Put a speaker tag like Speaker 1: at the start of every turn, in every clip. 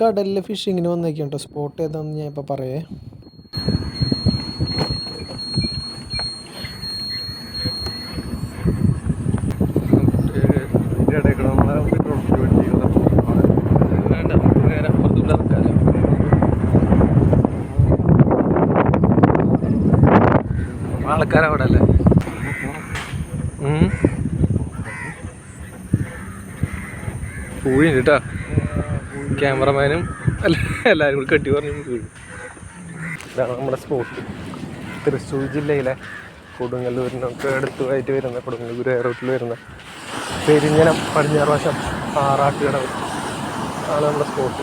Speaker 1: കടലിൽ ഫിഷിങ്ങിന് വന്നേക്കാം സ്പോട്ട് ഏതാണെന്ന് ഞാൻ ഇപ്പോൾ പറയേ.
Speaker 2: ആൾക്കാരവിടല്ലേ? അല്ലേ ക്യാമറമാനും എല്ലാവരും കൂടി കെട്ടി പറഞ്ഞു. ഇതാണ് നമ്മുടെ സ്പോട്ട് തൃശ്ശൂർ ജില്ലയിലെ കൊടുങ്ങല്ലൂരിനൊക്കെ അടുത്തായിട്ട് വരുന്ന കൊടുങ്ങല്ലൂർ എയർപോർട്ടിൽ വരുന്ന പെരിഞ്ഞനം പടിഞ്ഞാറ് വശം ആറാട്ടുകടവ് ആണ് നമ്മുടെ സ്പോട്ട്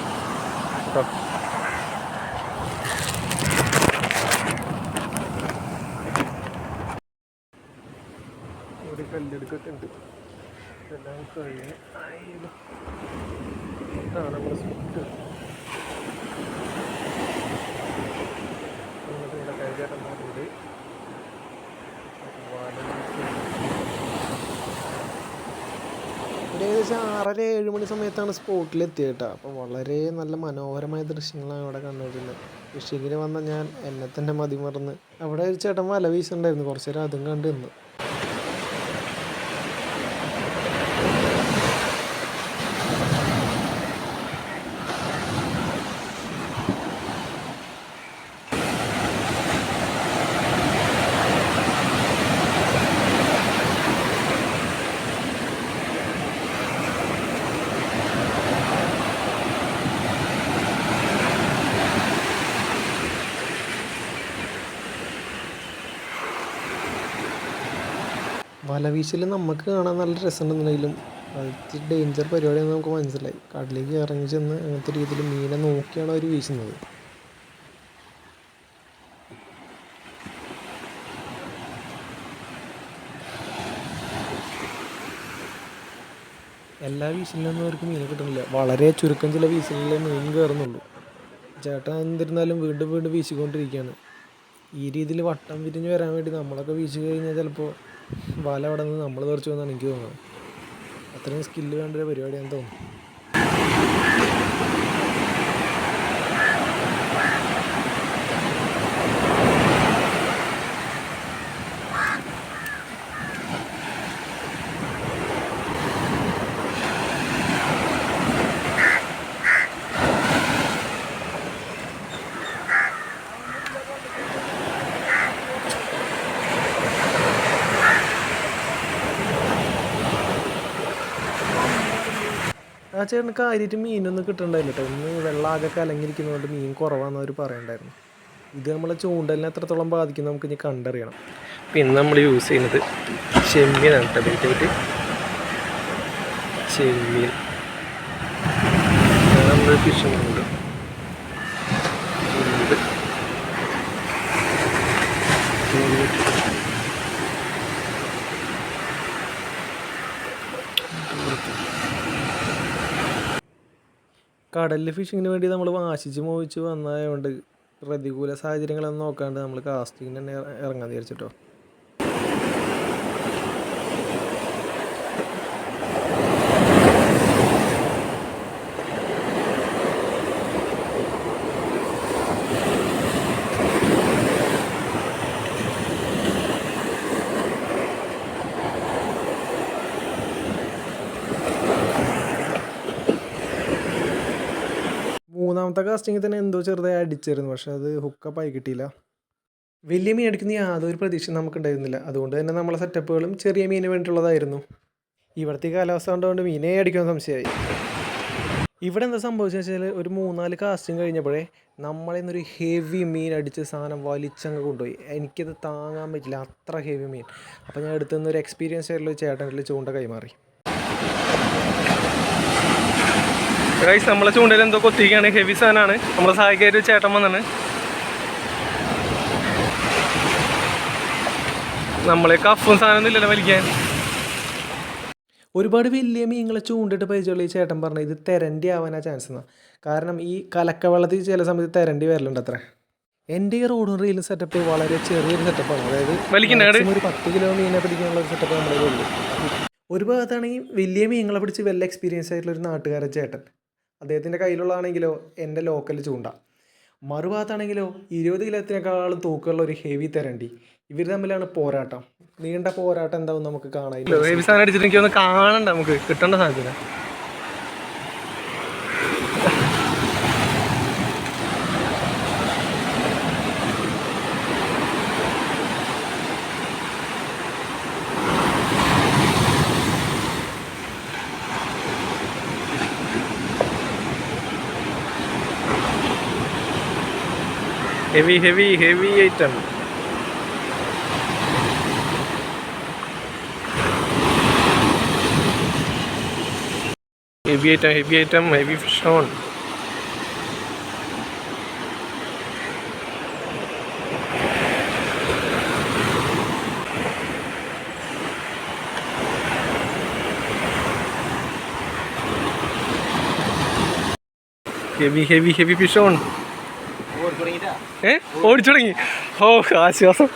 Speaker 2: ഒരു കല്ലെടുക്കൊക്കെ ഉണ്ട് എല്ലാം കഴിഞ്ഞ് ഇതാണ് നമ്മുടെ ഇവിടെ കൈകാട്ടന്മാരുണ്ട്
Speaker 1: ഏകദേശം ആറര ഏഴ് മണി സമയത്താണ് കേട്ടോ. അപ്പോൾ വളരെ നല്ല മനോഹരമായ ദൃശ്യങ്ങളാണ് ഇവിടെ കണ്ടുകൊണ്ടിരുന്നത് ഫിഷിങ്ങിന് വന്ന ഞാൻ എന്നെ തന്നെ മതി മറന്ന് അവിടെ ഒരു ചേട്ടൻ വല വീശുണ്ടായിരുന്നു കുറച്ച് നേരം അതും കണ്ട് നിന്ന് വല വീശൽ നമുക്ക് കാണാൻ നല്ല രസമുണ്ടെന്നുണ്ടെങ്കിലും അത് ഡേഞ്ചർ പരിപാടിയാണെന്ന് നമുക്ക് മനസ്സിലായി. കടലിലേക്ക് ഇറങ്ങി ചെന്ന് അങ്ങനത്തെ രീതിയിൽ മീനെ നോക്കിയാണ് അവർ വീശുന്നത്. എല്ലാ വീശലിലൊന്നും അവർക്ക് മീൻ കിട്ടുന്നില്ല. വളരെ ചുരുക്കം ചില വീശലിലേ മീൻ കയറുന്നുള്ളൂ. ചേട്ടൻ എന്നിരുന്നാലും വീണ്ടും വീണ്ടും വീശിക്കൊണ്ടിരിക്കുകയാണ്. ഈ രീതിയിൽ വട്ടം വിരിഞ്ഞ് വരാൻ വേണ്ടി നമ്മളൊക്കെ വീശി കഴിഞ്ഞാൽ ചിലപ്പോൾ വല അവിടെ നിന്ന് നമ്മൾ തെറിച്ചു എന്നാണ് എനിക്ക് തോന്നുന്നത്. അത്രയും സ്കില്ല് വേണ്ട ഒരു പരിപാടിയാണെന്ന് തോന്നുന്നു. ആ ചേട്ടന് കാര്യമായിട്ട് മീനൊന്നും കിട്ടണ്ടായില്ല കേട്ടോ ഇന്ന് വെള്ളം ആകെ കലങ്ങിയിരിക്കുന്നതുകൊണ്ട് മീൻ കുറവാന്ന് അവർ പറയണ്ടായിരുന്നു. ഇത് നമ്മളെ ചൂണ്ടലിനെ എത്രത്തോളം ബാധിക്കും നമുക്ക് ഇനി കണ്ടറിയണം.
Speaker 2: പിന്നെ നമ്മൾ യൂസ് ചെയ്യുന്നത് ചെമ്മീനാണ് കേട്ടോ ചെമ്മീൻ. നമ്മൾ ഫിഷിംഗ് ഉണ്ട് ഇത്
Speaker 1: കടലിൽ ഫിഷിങ്ങിന് വേണ്ടി നമ്മൾ വാശിച്ച് മോഹിച്ച് വന്നതായതുകൊണ്ട് പ്രതികൂല സാഹചര്യങ്ങളൊന്നും നോക്കാണ്ട് നമ്മൾ കാസ്റ്റിങ്ങിന് തന്നെ ഇറങ്ങാമെന്ന് വിചാരിച്ചിട്ടോ. മൂന്നാമത്തെ കാസ്റ്റിങ്ങിൽ തന്നെ എന്തോ ചെറുതായി അടിച്ചിരുന്നു പക്ഷേ അത് ഹുക്കപ്പ് ആയി കിട്ടിയില്ല. വലിയ മീൻ അടിക്കുന്ന യാതൊരു പ്രതീക്ഷയും നമുക്കുണ്ടായിരുന്നില്ല. അതുകൊണ്ട് തന്നെ നമ്മളെ സെറ്റപ്പുകളും ചെറിയ മീനിന് വേണ്ടിയിട്ടുള്ളതായിരുന്നു. ഇവിടുത്തെ കാലാവസ്ഥ കൊണ്ടുകൊണ്ട് മീനെ അടിക്കാൻ സംശയമായി. ഇവിടെ എന്താ സംഭവിച്ചു വെച്ചാൽ ഒരു മൂന്നാൽ കാസ്റ്റിംഗ് കഴിഞ്ഞപ്പോഴേ നമ്മളിൽ നിന്നൊരു ഹെവി മീൻ അടിച്ച് സാധനം വലിച്ചങ്ങ് കൊണ്ടുപോയി. എനിക്കത് താങ്ങാൻ പറ്റില്ല. അത്ര ഹെവി മീൻ. അപ്പോൾ ഞാൻ എടുത്തുനിന്ന് ഒരു എക്സ്പീരിയൻസ് ആയിട്ടുള്ള ചേട്ടന്റെ ചൂണ്ട കൈമാറി.
Speaker 2: ഗൈസ് നമ്മളെ ചൂണ്ടയിൽ എന്തോ കൊത്തിരിക്കുകയാണ് ഹെവി സാധനമാണ്. നമ്മളെ സഹായിക്കാൻ ഒരു ചേട്ടൻ വന്നാണ് നമ്മളെ കഫും സാധനം ഇല്ലല്ലോ വലിക്കാൻ.
Speaker 1: ഒരുപാട് വലിയ മീനുകളെ ചൂണ്ടിട്ട് പരിചയമുള്ള ഈ ചേട്ടൻ പറഞ്ഞു ഇത് തെരണ്ടി ആവാനാ ചാൻസ് എന്നാ. കാരണം ഈ കലക്കവെള്ളത്തിൽ ചില സമയത്ത് തെരണ്ടി വരലുണ്ട് അത്ര എന്റെ ഈ റോഡും റീലും സെറ്റപ്പ് വളരെ ചെറിയൊരു സെറ്റപ്പാണ് അതായത് ഒരു പത്ത് കിലോ മീനെ പിടിക്കാനുള്ള സെറ്റപ്പ് നമ്മുടെ ഒരു ഭാഗത്താണെങ്കിൽ വലിയ മീനുകളെ പിടിച്ച് വെൽ എക്സ്പീരിയൻസ് ആയിട്ടുള്ള ഒരു നാട്ടുകാരൻ ചേട്ടൻ. അദ്ദേഹത്തിന്റെ കയ്യിലുള്ളതാണെങ്കിലോ എന്റെ ലോക്കൽ ചൂണ്ട. മറുഭാഗത്താണെങ്കിലോ ഇരുപത് കിലോത്തിനേക്കാളും തൂക്കമുള്ള ഒരു ഹെവി തരണ്ടി. ഇവർ തമ്മിലാണ് പോരാട്ടം. നീണ്ട പോരാട്ടം എന്താവും നമുക്ക് കാണാൻ?
Speaker 2: കാണണ്ട നമുക്ക് കിട്ടേണ്ട സാധനത്തിന് heavy heavy heavy item heavy item heavy item heavy fish on heavy heavy heavy fish on ഏ? ഓടിച്ചു തുടങ്ങി ഓ ആശ്വാസം.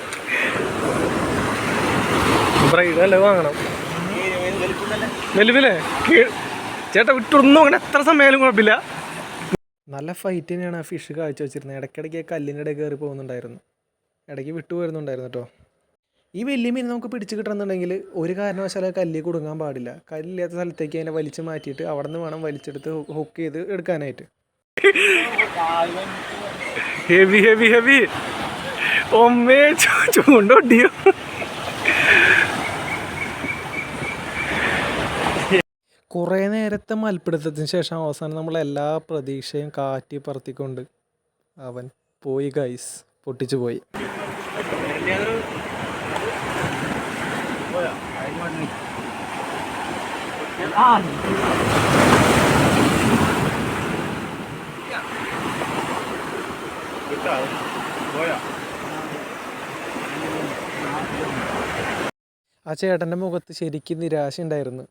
Speaker 2: ബ്രൈഡ് അല്ലേ വാങ്ങണം? വലുതല്ലേ ചേട്ടാ വിട്ടൊന്നും അങ്ങനെ എത്ര സമയം കുഴപ്പമില്ല.
Speaker 1: നല്ല ഫൈറ്റ് തന്നെയാണ് ആ ഫിഷ് കാഴ്ച വെച്ചിരുന്നത്. ഇടയ്ക്കിടയ്ക്ക് കല്ലിന്റെ ഇടയിൽ കയറി പോകുന്നുണ്ടായിരുന്നു. ഇടയ്ക്ക് വിട്ടു വരുന്നുണ്ടായിരുന്നു കേട്ടോ ഈ വലിയ മീൻ നമുക്ക് പിടിച്ച് കിട്ടണമെന്നുണ്ടെങ്കിൽ ഒരു കാരണവശാലും ആ കല്ലിൽ കൊടുങ്ങാൻ പാടില്ല. കല്ലില്ലാത്ത സ്ഥലത്തേക്ക് അതിനെ വലിച്ചു മാറ്റിയിട്ട് അവിടെ നിന്ന് വേണം വലിച്ചെടുത്ത് ഹുക്ക് ചെയ്ത് എടുക്കാനായിട്ട്.
Speaker 2: ഹെവി ഹെവി ഹെവി ഒമ്മേ ചൂ- डियो
Speaker 1: കുറേ നേരത്തെ മൽപ്പിടുത്തത്തിന് ശേഷം അവസാനം നമ്മൾ എല്ലാ പ്രതീക്ഷയും കാറ്റി പറത്തിക്കൊണ്ട് അവൻ പോയി ഗൈസ് പൊട്ടിച്ചു പോയി. ആ ചേട്ടന്റെ മുഖത്ത് ശരിക്കും നിരാശ ഉണ്ടായിരുന്നു.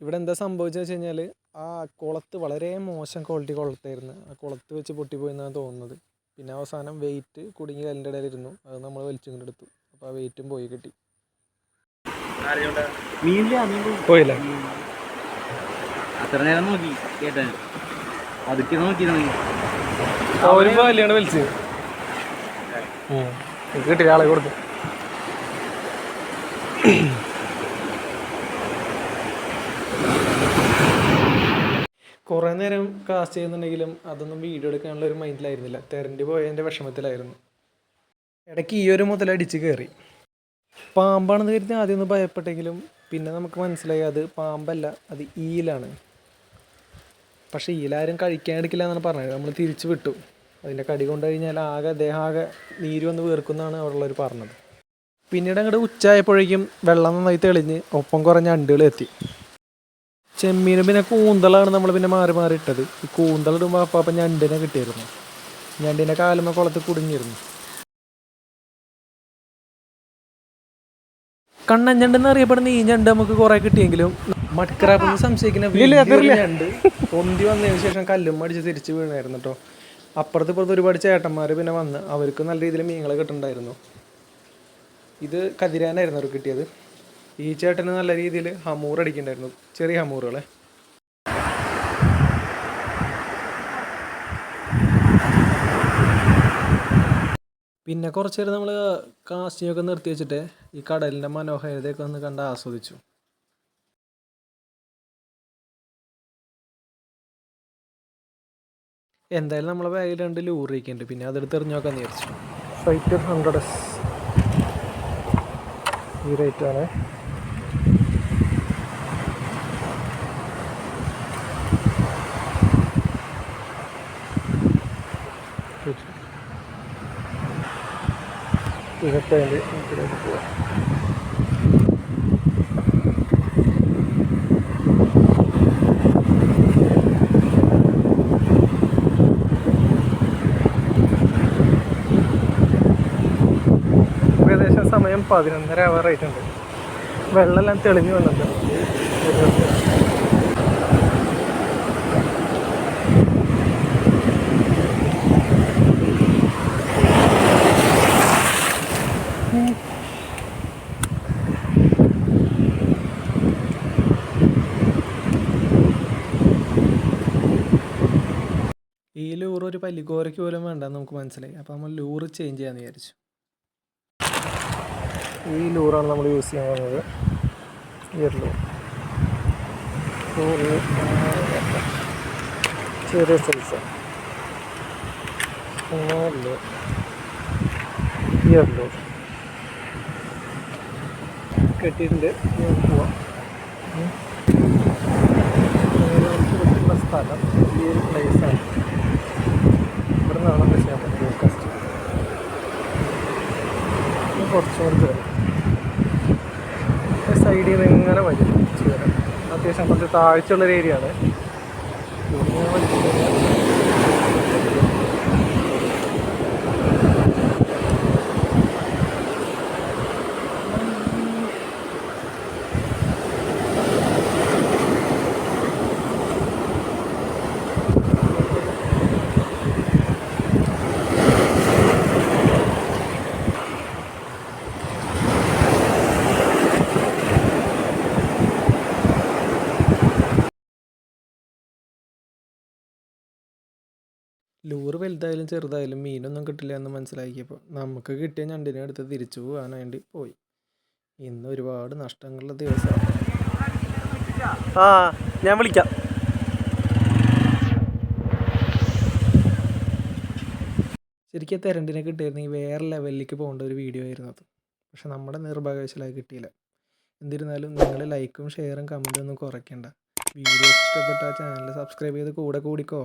Speaker 1: ഇവിടെ എന്താ സംഭവിച്ചത് വെച്ച് കഴിഞ്ഞാൽ ആ കുളത്ത് വളരെ മോശം ക്വാളിറ്റി കുളത്തായിരുന്നു. ആ കുളത്ത് വെച്ച് പൊട്ടിപ്പോയെന്നാണ് തോന്നുന്നത്. പിന്നെ അവസാനം വെയിറ്റ് കുടുങ്ങി കല്ലിന്റെ ഇടയിലിരുന്നു. അത് നമ്മൾ വലിച്ചും എടുത്തു. അപ്പോൾ ആ വെയിറ്റും പോയി കിട്ടി.
Speaker 3: പോയി.
Speaker 2: പോയില്ല?
Speaker 3: അത്ര നേരം നോക്കി കേട്ടാൻ അതൊക്കെ നോക്കിയിരുന്നു.
Speaker 2: ഒരു പാലിയാണ് വലിച്ചത്. കിട്ടിയ ആളെ കൊടുത്തു
Speaker 1: കുറേ നേരം കാസ്റ്റ് ചെയ്യുന്നുണ്ടെങ്കിലും അതൊന്നും വീഡിയോ എടുക്കാനുള്ള ഒരു മൈൻഡിലായിരുന്നില്ല തെരണ്ടി പോയതിന്റെ വിഷമത്തിലായിരുന്നു. ഇടയ്ക്ക് ഈ ഒരു മുതൽ മുതലടിച്ച് കയറി പാമ്പാണെന്ന് കരുതി ആദ്യം ഒന്ന് ഭയപ്പെട്ടെങ്കിലും പിന്നെ നമുക്ക് മനസ്സിലായി അത് പാമ്പല്ല അത് ഈലാണ്. പക്ഷേ ഈലാരും കഴിക്കാൻ എടുക്കില്ല എന്നാണ് പറഞ്ഞത്. നമ്മൾ തിരിച്ചു വിട്ടു. അതിന്റെ കടി കൊണ്ടു കഴിഞ്ഞാൽ ആകെ അദ്ദേഹം ആകെ നീര് വന്ന് വീർക്കുന്നതാണ് അവിടെയുള്ളവർ പറഞ്ഞത്. പിന്നീട് അങ്ങോട്ട് ഉച്ചയായപ്പോഴേക്കും വെള്ളം നന്നായി തെളിഞ്ഞ് ഒപ്പം കുറഞ്ഞ അണ്ടുകൾ എത്തി. ചെമ്മീനും പിന്നെ കൂന്തളാണ് നമ്മൾ പിന്നെ മാറി മാറി ഇട്ടത്. ഈ കൂന്തൾ ഇടുമ്പോൾ അപ്പം അപ്പം ഞണ്ടിനെ കിട്ടിയിരുന്നു. ഞണ്ടിനെ കാലുമ്മ കുളത്ത് കുടുങ്ങിയിരുന്നു. കണ്ണൻ ഞണ്ടെന്ന് അറിയപ്പെടുന്ന ഈ ഞണ്ട് നമുക്ക് കുറേ കിട്ടിയെങ്കിലും മഡ്ക്രാബ് സംശയിക്കുന്ന വലിയൊരു ഞണ്ട് പൊന്തി വന്നതിന് ശേഷം കല്ലും അടിച്ച് തിരിച്ച് വീണായിരുന്നു കേട്ടോ അപ്പുറത്ത് ഇപ്പുറത്ത് ഒരുപാട് ചേട്ടന്മാർ പിന്നെ വന്ന് അവർക്ക് നല്ല രീതിയിൽ മീനുകൾ കിട്ടുന്നുണ്ടായിരുന്നു ഇത് കതിരാനായിരുന്നു അവർക്ക് കിട്ടിയത്. ഈ ചേട്ടന് നല്ല രീതിയിൽ ഹമൂർ അടിക്കണ്ടായിരുന്നു. ചെറിയ ഹമൂറുകളെ. പിന്നെ കുറച്ച് നേരം നമ്മൾ കാസ്റ്റിംഗ് ഒക്കെ നിർത്തി വെച്ചിട്ട് ഈ കടലിന്റെ മനോഹാരിതയൊക്കെ ഒന്ന് കണ്ട് ആസ്വദിച്ചു. എന്തായാലും നമ്മളെ ബാഗിൽ രണ്ട് ലൂറിയൊക്കെ പിന്നെ അതെടുത്ത് എറിഞ്ഞ് നോക്കാൻ വിചാരിച്ചു.
Speaker 2: ഫൈറ്റ് ഹൺഡ്രഡ് എസ് ഈ റേറ്റ് ആണ്. ഇരുപത്തേഴ് ഇതിലേക്ക് പോവാം ഏകദേശം സമയം പതിനൊന്നര ആവാറായിട്ടുണ്ട് വെള്ളമെല്ലാം തെളിഞ്ഞു വന്നിട്ടുണ്ട്.
Speaker 1: ഈ ലൂറ് ഒരു പല്ലിക്കോരയ്ക്ക് പോലും വേണ്ടെന്ന് നമുക്ക് മനസ്സിലായി. അപ്പോൾ നമ്മൾ ലൂറ് ചേഞ്ച് ചെയ്യാമെന്ന് വിചാരിച്ചു.
Speaker 2: ഈ ലൂറാണ് നമ്മൾ യൂസ് ചെയ്യാൻ പോകുന്നത് ഇയർ ലൂർ. ചെറിയ സൈസ് ഇയർ ലൂർ കിട്ടുന്ന സ്ഥലം ഈ ഒരു പ്ലേസാണ് ഇവിടെ നിന്നാണ് ചെയ്യാൻ പറ്റുന്നത് കസ്റ്റമർ കുറച്ചുകൂടി നിന്ന് ഇങ്ങനെ വരും. അത്യാവശ്യം കുറച്ച് താഴ്ചയുള്ളൊരു ഏരിയ ആണ്. വലിച്ചു കഴിഞ്ഞാൽ
Speaker 1: ലൂറ് വലുതായാലും ചെറുതായാലും മീനൊന്നും കിട്ടില്ല എന്ന് മനസ്സിലാക്കിയപ്പോൾ നമുക്ക് കിട്ടിയ ഞണ്ടിനെ എടുത്ത് തിരിച്ചു പോകാൻ വേണ്ടി പോയി. ഇന്ന് ഒരുപാട് നഷ്ടങ്ങളുള്ള ദിവസമാണ്
Speaker 2: ആ ഞാൻ വിളിക്കാം.
Speaker 1: ശരിക്കും തെരണ്ടിനെ കിട്ടിയിരുന്നെങ്കിൽ വേറെ ലെവലിലേക്ക് പോകേണ്ട ഒരു വീഡിയോ ആയിരുന്നു അത്. പക്ഷെ നമ്മുടെ നിർഭാഗ്യവശാലായി കിട്ടിയില്ല. എന്നിരുന്നാലും നിങ്ങൾ ലൈക്കും ഷെയറും കമന്റും ഒന്നും കുറയ്ക്കേണ്ട. വീഡിയോ ഇഷ്ടപ്പെട്ട ചാനൽ സബ്സ്ക്രൈബ് ചെയ്ത് കൂടെ കൂടിക്കോ.